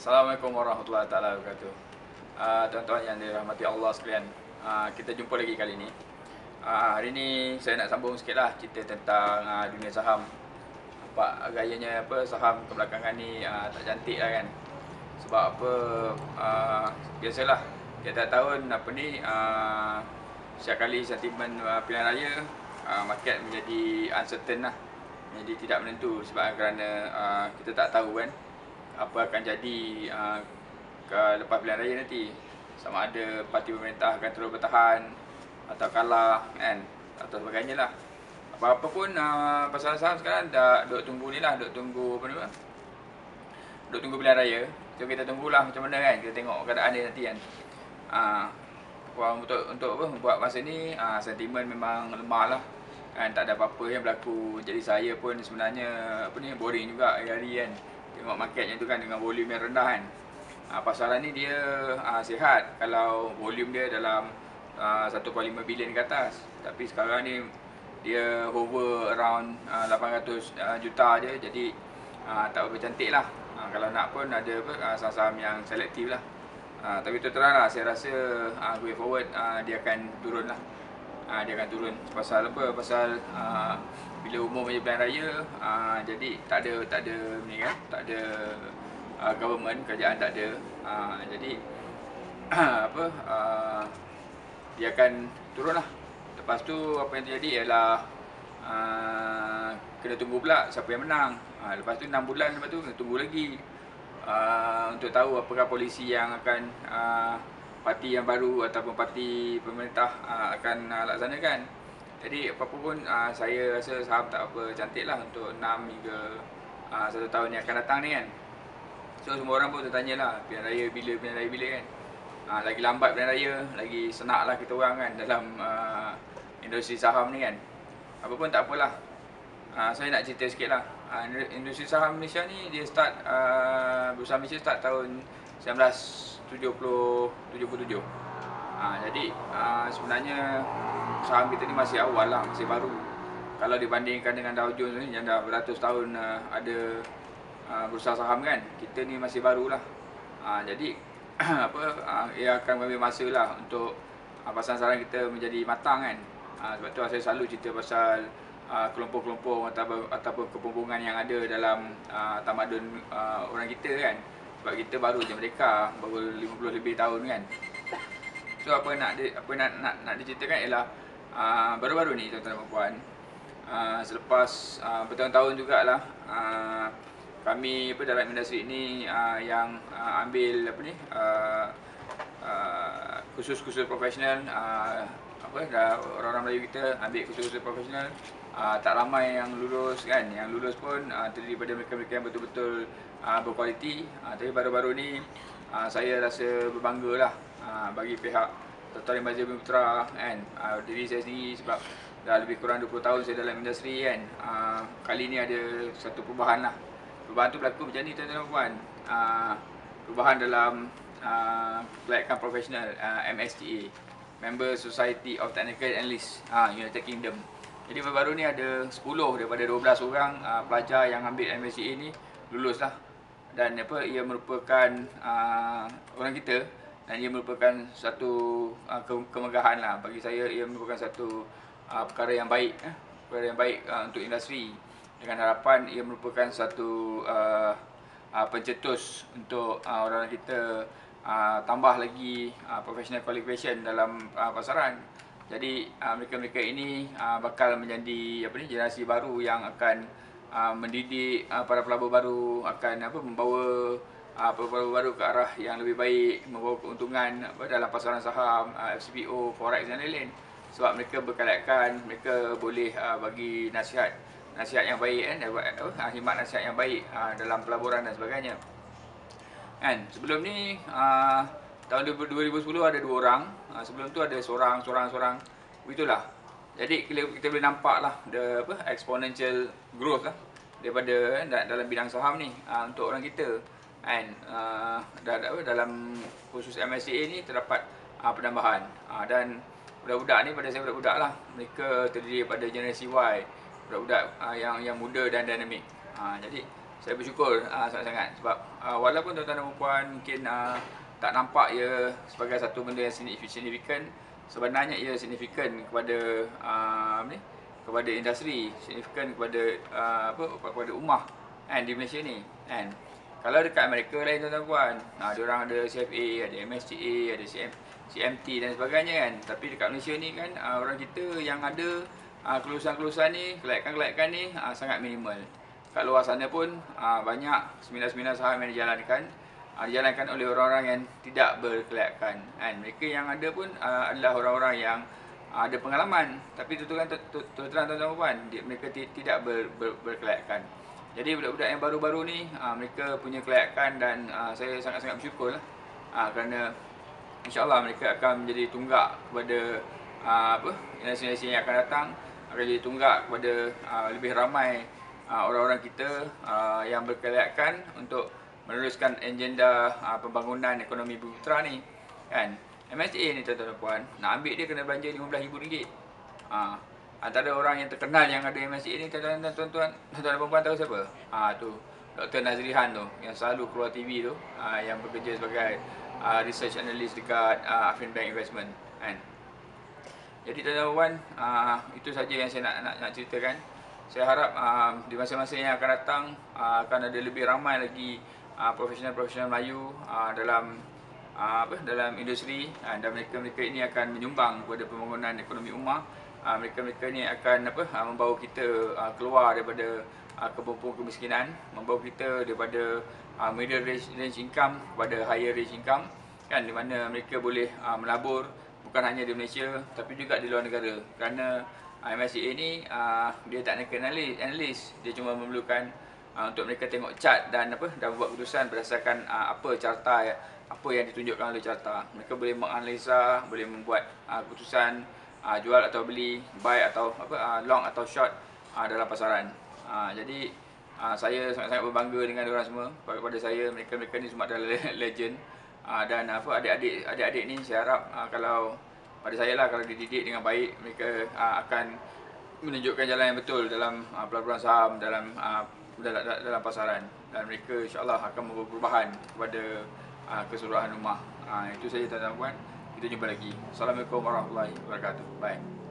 Assalamualaikum warahmatullahi taala wabarakatuh. Uh, tuan-tuan yang dirahmati Allah sekalian. Uh, kita jumpa lagi kali ini. Uh, hari ini saya nak sambung sikitlah cerita tentang uh, dunia saham. Nampak gayanya apa saham kebelakangan ni uh, tak cantik lah kan. Sebab apa uh, biasalah tiap tahun apa ni uh, setiap kali sentimen uh, pilihan raya uh, market menjadi uncertain lah. Jadi tidak menentu sebab kerana uh, kita tak tahu kan apa akan jadi uh, lepas pilihan raya nanti. Sama ada parti pemerintah akan terus bertahan atau kalah kan? Atau sebagainya lah. Apa-apa pun uh, pasal saham sekarang dah duk tunggu ni lah. Duk tunggu apa ni duk tunggu pilihan raya. So kita tunggulah macam mana kan? Kita tengok keadaan dia nanti kan? Uh, untuk untuk apa? Buat masa ni uh, sentimen memang lemah lah kan? Tak ada apa-apa yang berlaku. Jadi saya pun sebenarnya apa ni boring juga hari-hari kan tengok marketnya tu kan dengan volume yang rendah kan. Uh, pasaran ni dia uh, sihat kalau volume dia dalam uh, 1.5 bilion ke atas. Tapi sekarang ni dia hover around uh, 800 uh, juta je jadi uh, tak berapa cantik lah. Uh, kalau nak pun ada uh, saham-saham yang selektif lah. Uh, tapi tu terang lah saya rasa uh, going forward uh, dia akan turun lah. Uh, dia akan turun. Pasal apa? Pasal uh, bila umur punya pilihan raya uh, jadi tak ada tak ada ni kan? Tak ada uh, government kerajaan tak ada. Uh, jadi apa? Uh, dia akan turun lah lepas tu apa yang terjadi ialah uh, kena tunggu pula siapa yang menang. Uh, lepas tu 6 bulan lepas tu kena tunggu lagi. Uh, untuk tahu apakah polisi yang akan uh, parti yang baru ataupun parti pemerintah uh, akan uh, laksanakan jadi apa pun uh, saya rasa saham tak apa cantik lah untuk 6 hingga uh, 1 tahun yang akan datang ni kan. So semua orang pun tertanya lah pilihan raya bila, pilihan raya bila kan. Uh, lagi lambat pilihan raya, lagi senak lah kita orang kan dalam uh, industri saham ni kan. Apa pun tak apalah. Uh, saya nak cerita sikit lah. Uh, industri saham Malaysia ni dia start, uh, berusaha Malaysia start tahun 1977. Uh, jadi uh, sebenarnya saham kita ni masih awal lah, masih baru. Kalau dibandingkan dengan Dow Jones ni yang dah beratus tahun uh, ada uh, bursa saham kan, kita ni masih baru lah. Uh, jadi apa uh, ia akan mengambil masa lah untuk uh, pasal saran kita menjadi matang kan. Uh, sebab tu saya selalu cerita pasal kelompok-kelompok ataupun, ataupun kepempungan yang ada dalam uh, tamadun uh, orang kita kan. Sebab kita baru je mereka, baru 50 lebih tahun kan. So apa nak di, apa nak nak nak diceritakan ialah uh, baru-baru ni tuan-tuan dan puan uh, selepas uh, bertahun-tahun jugalah uh, kami apa dalam industri ini uh, yang uh, ambil apa ni uh, uh, khusus-khusus profesional uh, apa dah orang-orang Melayu kita ambil khusus-khusus profesional. Uh, tak ramai yang lulus kan. Yang lulus pun uh, terdiri daripada mereka-mereka yang betul-betul uh, berkualiti. Uh, tapi baru-baru ni uh, saya rasa berbangga lah uh, bagi pihak Dr. Limbazi bin Putra kan. Uh, diri saya sendiri sebab dah lebih kurang 20 tahun saya dalam industri kan. Uh, kali ni ada satu perubahan lah. Perubahan tu berlaku macam ni tuan-tuan dan puan. Uh, perubahan dalam uh, kelayakan profesional uh, MSTA Member Society of Technical Analysts uh, United Kingdom. Jadi baru-baru ni ada 10 daripada 12 orang uh, pelajar yang ambil MSCA ni lulus lah dan apa ia merupakan uh, orang kita dan ia merupakan satu uh, ke kemegahan lah. Bagi saya ia merupakan satu uh, perkara yang baik eh? perkara yang baik uh, untuk industri. Dengan harapan ia merupakan satu uh, uh, pencetus untuk uh, orang kita uh, tambah lagi uh, professional qualification dalam uh, pasaran jadi uh, mereka-mereka ini uh, bakal menjadi apa ni generasi baru yang akan uh, mendidik uh, para pelabur baru akan apa membawa uh, baru-baru ke arah yang lebih baik membawa keuntungan apa, dalam pasaran saham, uh, FCPO, forex dan lain-lain. Sebab mereka berkelayakan, mereka boleh uh, bagi nasihat nasihat yang baik kan, uh, himat nasihat yang baik uh, dalam pelaburan dan sebagainya. Kan, sebelum ni uh, tahun 2010 ada dua orang, uh, sebelum tu ada seorang, seorang, seorang. Begitulah. Jadi kita, kita boleh nampak lah the apa exponential growth lah daripada dalam bidang saham ni uh, untuk orang kita. Kan uh, dalam khusus MSCA ni terdapat uh, penambahan. Uh, dan budak-budak ni pada saya budak-budak lah. Mereka terdiri daripada generasi Y budak-budak uh, yang yang muda dan dinamik uh, jadi saya bersyukur uh, sangat-sangat. Sebab uh, walaupun tuan-tuan dan puan mungkin uh, tak nampak ia sebagai satu benda yang signifikan sebenarnya ia signifikan kepada uh, ni? Kepada industri signifikan kepada uh, apa kepada ummah kan di Malaysia ni kan. Kalau dekat Amerika lain tuan-tuan puan nah dia orang ada CFA ada MSCA ada CM, CMT dan sebagainya kan. Tapi dekat Malaysia ni kan uh, orang kita yang ada uh, kelulusan-kelulusan ni kelayakan-kelayakan ni uh, sangat minimal kat luar sana pun uh, banyak seminar-seminar saham yang dijalankan. Uh, dijalankan oleh orang-orang yang tidak berkelayakan. Kan mereka yang ada pun uh, adalah orang-orang yang uh, ada pengalaman. Tapi tu kan terang tuan-tuan puan mereka tidak ber, ber, berkelayakan. Jadi budak-budak yang baru-baru ni uh, mereka punya kelayakan dan uh, saya sangat-sangat bersyukur lah. Uh, kerana insyaallah mereka akan menjadi tunggak kepada uh, apa generasi-generasi yang akan datang akan jadi tunggak kepada uh, lebih ramai orang-orang kita uh, yang berkelayakan untuk meneruskan agenda uh, pembangunan ekonomi Bumi ni kan? MSA ni tuan-tuan dan puan nak ambil dia kena belanja RM15,000 uh, antara orang yang terkenal yang ada MSA ni tuan-tuan dan tuan-tuan tuan-tuan dan puan tahu siapa? Ah tu Dr. Nazrihan tu yang selalu keluar TV tu yang bekerja sebagai research analyst dekat uh, Afin Bank Investment kan? Jadi tuan-tuan dan puan itu saja yang saya nak nak, nak ceritakan saya harap uh, di masa-masa yang akan datang uh, akan ada lebih ramai lagi uh, profesional-profesional Melayu uh, dalam uh, apa dalam industri uh, dan mereka-mereka ini akan menyumbang kepada pembangunan ekonomi ummah. Uh, mereka-mereka ini akan apa uh, membawa kita uh, keluar daripada uh, kebupung kemiskinan, membawa kita daripada uh, middle range, range income kepada higher range income kan di mana mereka boleh uh, melabur bukan hanya di Malaysia tapi juga di luar negara kerana MSCA ni uh, dia tak nak analis, analis. Dia cuma memerlukan uh, untuk mereka tengok chart dan apa dan buat keputusan berdasarkan uh, apa carta apa yang ditunjukkan oleh carta. Mereka boleh menganalisa, boleh membuat uh, keputusan uh, jual atau beli, buy atau apa uh, long atau short uh, dalam pasaran. Uh, jadi uh, saya sangat-sangat berbangga dengan orang semua. Kepada saya mereka-mereka ni semua adalah legend. Uh, dan apa adik-adik adik-adik ni saya harap uh, kalau pada saya lah kalau dididik dengan baik mereka uh, akan menunjukkan jalan yang betul dalam uh, pelaburan saham dalam uh, dalam, dalam pasaran dan mereka insyaallah akan membawa perubahan kepada uh, keseluruhan rumah. Uh, itu saja tuan-tuan. Kita jumpa lagi. Assalamualaikum warahmatullahi wabarakatuh. Bye.